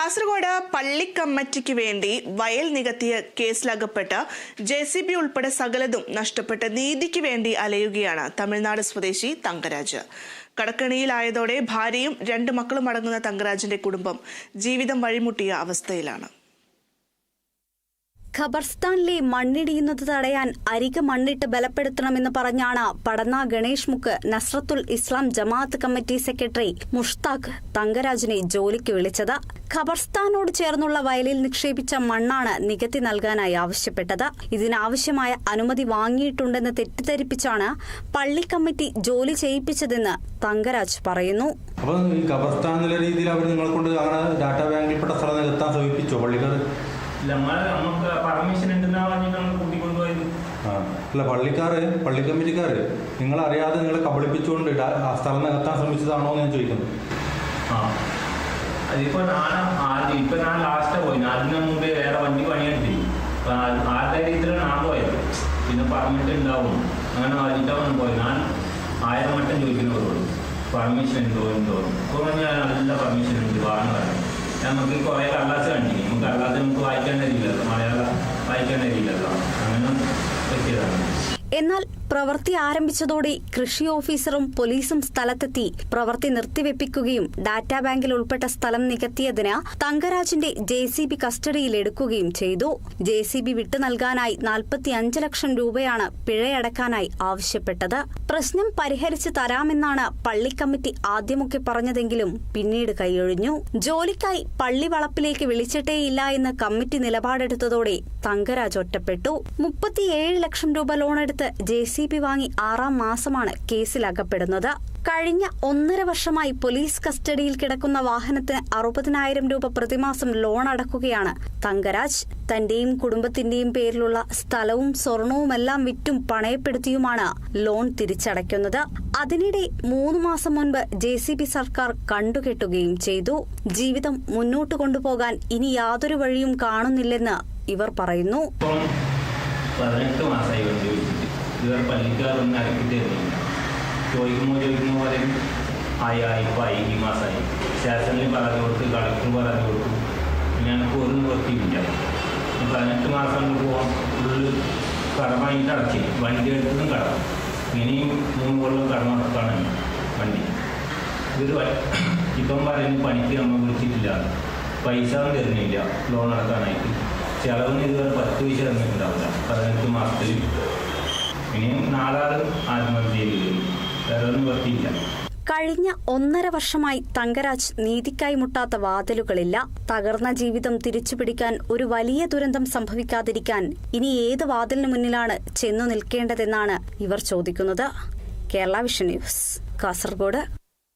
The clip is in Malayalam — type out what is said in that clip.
കാസർഗോഡ് പള്ളിക്കമ്മറ്റിക്ക് വേണ്ടി വയൽ നികത്തിയ കേസിലകപ്പെട്ട ജെ സി ബി ഉൾപ്പെടെ സകലതും നഷ്ടപ്പെട്ട് നീതിക്ക് വേണ്ടി അലയുകയാണ് തമിഴ്നാട് സ്വദേശി തങ്കരാജ്. കടക്കണിയിലായതോടെ ഭാര്യയും രണ്ട് മക്കളും അടങ്ങുന്ന തങ്കരാജിന്റെ കുടുംബം ജീവിതം വഴിമുട്ടിയ അവസ്ഥയിലാണ്. ഖബർസ്ഥാനിലെ മണ്ണിടിയുന്നത് തടയാൻ അരിക മണ്ണിട്ട് ബലപ്പെടുത്തണമെന്ന് പറഞ്ഞാണ് പടന്ന ഗണേഷ് മുക്ക് നസ്രത്തുൽ ഇസ്ലാം ജമാഅത്ത് കമ്മിറ്റി സെക്രട്ടറി മുഷ്താഖ് തങ്കരാജിനെ ജോലിക്ക് വിളിച്ചത്. ഖബർസ്ഥാനോട് ചേർന്നുള്ള വയലിൽ നിക്ഷേപിച്ച മണ്ണാണ് നികത്തി നൽകാനായി ആവശ്യപ്പെട്ടത്. ഇതിനാവശ്യമായ അനുമതി വാങ്ങിയിട്ടുണ്ടെന്ന് തെറ്റിദ്ധരിപ്പിച്ചാണ് പള്ളി കമ്മിറ്റി ജോലി ചെയ്യിപ്പിച്ചതെന്ന് തങ്കരാജ് പറയുന്നു. അപ്പോൾ ഈ ഖബർസ്ഥാൻ എന്നുള്ള രീതിയിൽ അവർ നിങ്ങളെ കൊണ്ട് അങ്ങനെ ഡാറ്റാ ബാങ്കിൽപ്പെട്ട സ്ഥലം നികത്താൻ ശ്രമിപ്പിച്ചോ? പള്ളിക്കാർ അല്ല പള്ളിക്കാർ പള്ളി കമ്മിറ്റിക്കാർ നിങ്ങളറിയാതെ നിങ്ങളെ കബളിപ്പിച്ചുകൊണ്ട് ആ സ്ഥലം നികത്താൻ ശ്രമിച്ചതാണോ എന്ന് ഞാൻ ചോദിക്കുന്നു. അതിപ്പോ ഞാൻ ആദ്യം ഇപ്പൊ ഞാൻ ലാസ്റ്റ് പോയി. അതിന് മുമ്പേ വേറെ വണ്ടി പണിയെടുത്തി. ആ- ധൈര്യത്തിലാണ് ഞാൻ പോയത്. പിന്നെ പറഞ്ഞിട്ട് ഉണ്ടാവും. അങ്ങനെ വലിയിട്ടാണ് പോയത്. ഞാൻ ആയിരം വട്ടം ചോദിക്കുന്നവരോട് പെർമിഷൻ ഉണ്ടോ എന്തോ കുറഞ്ഞ നല്ല പെർമിഷൻ ഉണ്ട്. വാങ്ങാൻ നമുക്ക് കുറേ കള്ളാസ് കണ്ടിരിക്കും നമുക്ക് കള്ളാസ് നമുക്ക് വായിക്കാൻ കഴിയില്ലല്ലോ. മലയാളം വായിക്കാൻ കഴിയില്ലല്ലോ. അങ്ങനെ എന്നാൽ പ്രവൃത്തി ആരംഭിച്ചതോടെ കൃഷി ഓഫീസറും പോലീസും സ്ഥലത്തെത്തി. പ്രവൃത്തി നിർത്തിവെപ്പിക്കുകയും ഡാറ്റാ ബാങ്കിൽ ഉൾപ്പെട്ട സ്ഥലം നികത്തിയതിന് തങ്കരാജിന്റെ ജെ സി ബി കസ്റ്റഡിയിലെടുക്കുകയും ചെയ്തു. ജെ സി ബി വിട്ടു നൽകാനായി നാൽപ്പത്തിയഞ്ച് ലക്ഷം രൂപയാണ് പിഴയടക്കാനായി ആവശ്യപ്പെട്ടത്. പ്രശ്നം പരിഹരിച്ചു തരാമെന്നാണ് പള്ളിക്കമ്മിറ്റി ആദ്യമൊക്കെ പറഞ്ഞതെങ്കിലും പിന്നീട് കൈയൊഴിഞ്ഞു. ജോലിക്കായി പള്ളി വളപ്പിലേക്ക് വിളിച്ചിട്ടേയില്ല എന്ന് കമ്മിറ്റി നിലപാടെടുത്തതോടെ തങ്കരാജ് ഒറ്റപ്പെട്ടു. മുപ്പത്തിയേഴ് ലക്ഷം രൂപ ലോണെടുത്ത് ജെ സി ബി വാങ്ങി ആറാം മാസമാണ് കേസിൽ കേസിലകപ്പെടുന്നത്. കഴിഞ്ഞ ഒന്നര വർഷമായി പോലീസ് കസ്റ്റഡിയിൽ കിടക്കുന്ന വാഹനത്തിന് അറുപതിനായിരം രൂപ പ്രതിമാസം ലോൺ അടക്കുകയാണ് തങ്കരാജ്. തന്റെയും കുടുംബത്തിന്റെയും പേരിലുള്ള സ്ഥലവും സ്വർണവുമെല്ലാം വിറ്റും പണയപ്പെടുത്തിയുമാണ് ലോൺ തിരിച്ചടയ്ക്കുന്നത്. അതിനിടെ മൂന്ന് മാസം മുൻപ് ജെ സി ബി സർക്കാർ കണ്ടുകെട്ടുകയും ചെയ്തു. ജീവിതം മുന്നോട്ട് കൊണ്ടുപോകാൻ ഇനി യാതൊരു വഴിയും കാണുന്നില്ലെന്ന് ഇവർ പറയുന്നു. പതിനെട്ട് മാസമായി വണ്ടി പള്ളിക്കാർ ഇറക്കി തരുന്നില്ല ചോദിക്കുമ്പോൾ ചോദിക്കുമ്പോൾ പറയും ആയി ആയി ഇപ്പോൾ ആയി ഈ മാസമായി സ്റ്റേഷനിൽ പറഞ്ഞു കൊടുത്ത് കളക്ടർ പറഞ്ഞു കൊടുത്തു. ഞങ്ങൾക്ക് ഒരു നിവൃത്തിയില്ല പതിനെട്ട് മാസം പോകാൻ ഫുള്ള് കടം വാങ്ങിയിട്ട് അടച്ചി വണ്ടി എടുത്തതും കടം. ഇനിയും മൂന്ന് കൊല്ലം കടം അടക്കാണ് വണ്ടി. ഇതൊരു വ- ഇപ്പം പറയുന്നു പണിക്ക് നമ്മൾ വിളിച്ചിട്ടില്ല. പൈസ ഒന്നും തരുന്നില്ല. ലോൺ അടക്കാനായിട്ട്. ചിലവിന് ഇതുവരെ പത്ത് പൈസ തന്നിട്ടുണ്ടാവില്ല പതിനെട്ട് മാസത്തിൽ. പറ്റിയില്ല. കഴിഞ്ഞ ഒന്നര വർഷമായി തങ്കരാജ് നീതിക്കായി മുട്ടാത്ത വാതിലുകളില്ല. തകർന്ന ജീവിതം തിരിച്ചുപിടിക്കാൻ ഒരു വലിയ ദുരന്തം സംഭവിക്കാതിരിക്കാൻ ഇനി ഏത് വാതിലിന് മുന്നിലാണ് ചെന്നു നിൽക്കേണ്ടതെന്നാണ് ഇവർ ചോദിക്കുന്നത്. Kerala vision news Kasaragod.